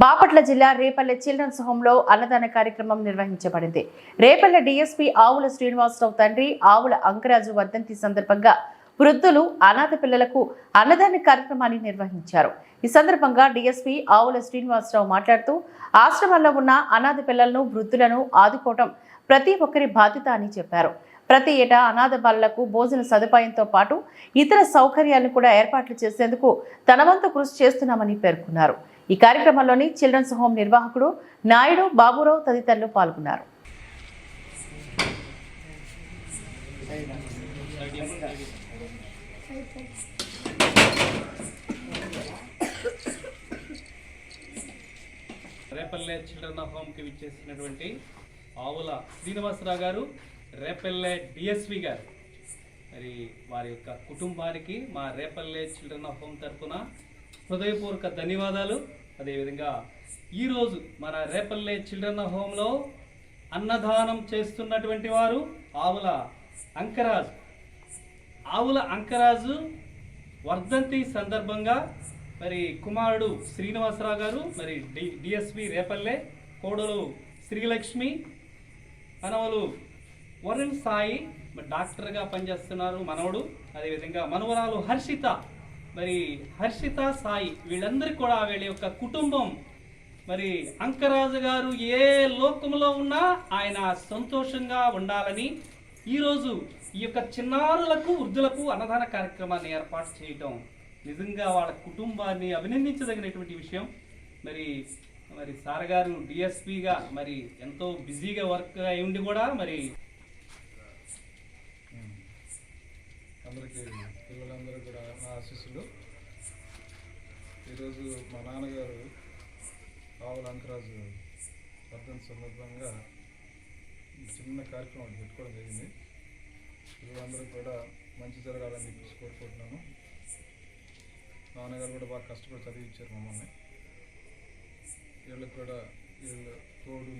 బాపట్ల జిల్లా రేపల్లె చిల్డ్రన్స్ హోంలో అన్నదాన కార్యక్రమం నిర్వహించబడింది. రేపల్లె డీఎస్పీ ఆవుల శ్రీనివాసరావు తండ్రి ఆవుల అంకరాజు వర్ధంతి సందర్భంగా వృద్ధులు అనాథ పిల్లలకు అన్నదాన కార్యక్రమాన్ని నిర్వహించారు. ఈ సందర్భంగా డీఎస్పీ ఆవుల శ్రీనివాసరావు మాట్లాడుతూ ఆశ్రమంలో ఉన్న అనాథ పిల్లలను వృద్ధులను ఆదుకోవటం ప్రతి ఒక్కరి బాధ్యత అని చెప్పారు. ప్రతి ఏటా అనాథ బాలలకు భోజన సదుపాయంతో పాటు ఇతర సౌకర్యాలను కూడా ఏర్పాట్లు చేసేందుకు తన వంతు కృషి చేస్తున్నామని పేర్కొన్నారు. ఈ కార్యక్రమంలోని చిల్డ్రన్స్ హోమ్ నిర్వాహకుడు నాయుడు బాబురావు తదితరులు పాల్గొన్నారు. రేపల్లె చిల్డ్రన్ హోమ్కి విచ్చేసినటువంటి ఆవుల శ్రీనివాసరావు గారు రేపల్లె డిఎస్వి గారు. మరి వారి యొక్క కుటుంబానికి మా రేపల్లె చిల్డ్రన్ హోమ్ తరఫున హృదయపూర్వక ధన్యవాదాలు. అదేవిధంగా ఈరోజు మన రేపల్లె చిల్డ్రన్ హోమ్లో అన్నదానం చేస్తున్నటువంటి వారు ఆవుల అంకరాజు. ఆవుల అంకరాజు వర్ధంతి సందర్భంగా మరి కుమారుడు శ్రీనివాసరావు గారు మరి డి డిఎస్పి రేపల్లె కోడలు శ్రీలక్ష్మి మనవలు వరుణ్ సాయి మరి డాక్టర్గా పనిచేస్తున్నారు మనవడు. అదేవిధంగా మనవరాలు హర్షిత మరి హర్షిత సాయి వీళ్ళందరికీ కూడా వీళ్ళ యొక్క కుటుంబం మరి అంకరాజు గారు ఏ లోకంలో ఉన్నా ఆయన సంతోషంగా ఉండాలని ఈరోజు ఈ యొక్క చిన్నారులకు వృద్ధులకు అన్నదాన కార్యక్రమాన్ని ఏర్పాటు చేయటం నిజంగా వాళ్ళ కుటుంబాన్ని అభినందించదగినటువంటి విషయం. మరి మరి సార్ గారు డిఎస్పిగా మరి ఎంతో బిజీగా వర్క్ అయి ఉండి కూడా మరి అందరికీ పిల్లలందరూ కూడా నా ఆశీస్సులు. ఈరోజు మా నాన్నగారు ఆవుల అంకరాజు వర్ధంతి సందర్భంగా చిన్న కార్యక్రమం పెట్టుకోవడం జరిగింది. పిల్లలందరూ కూడా మంచి జరగాలని చెప్పేసి కోరుకుంటున్నాను. నాన్నగారు కూడా బాగా కష్టపడి చదివించారు మమ్మల్ని. వీళ్ళకి కూడా వీళ్ళు తోడు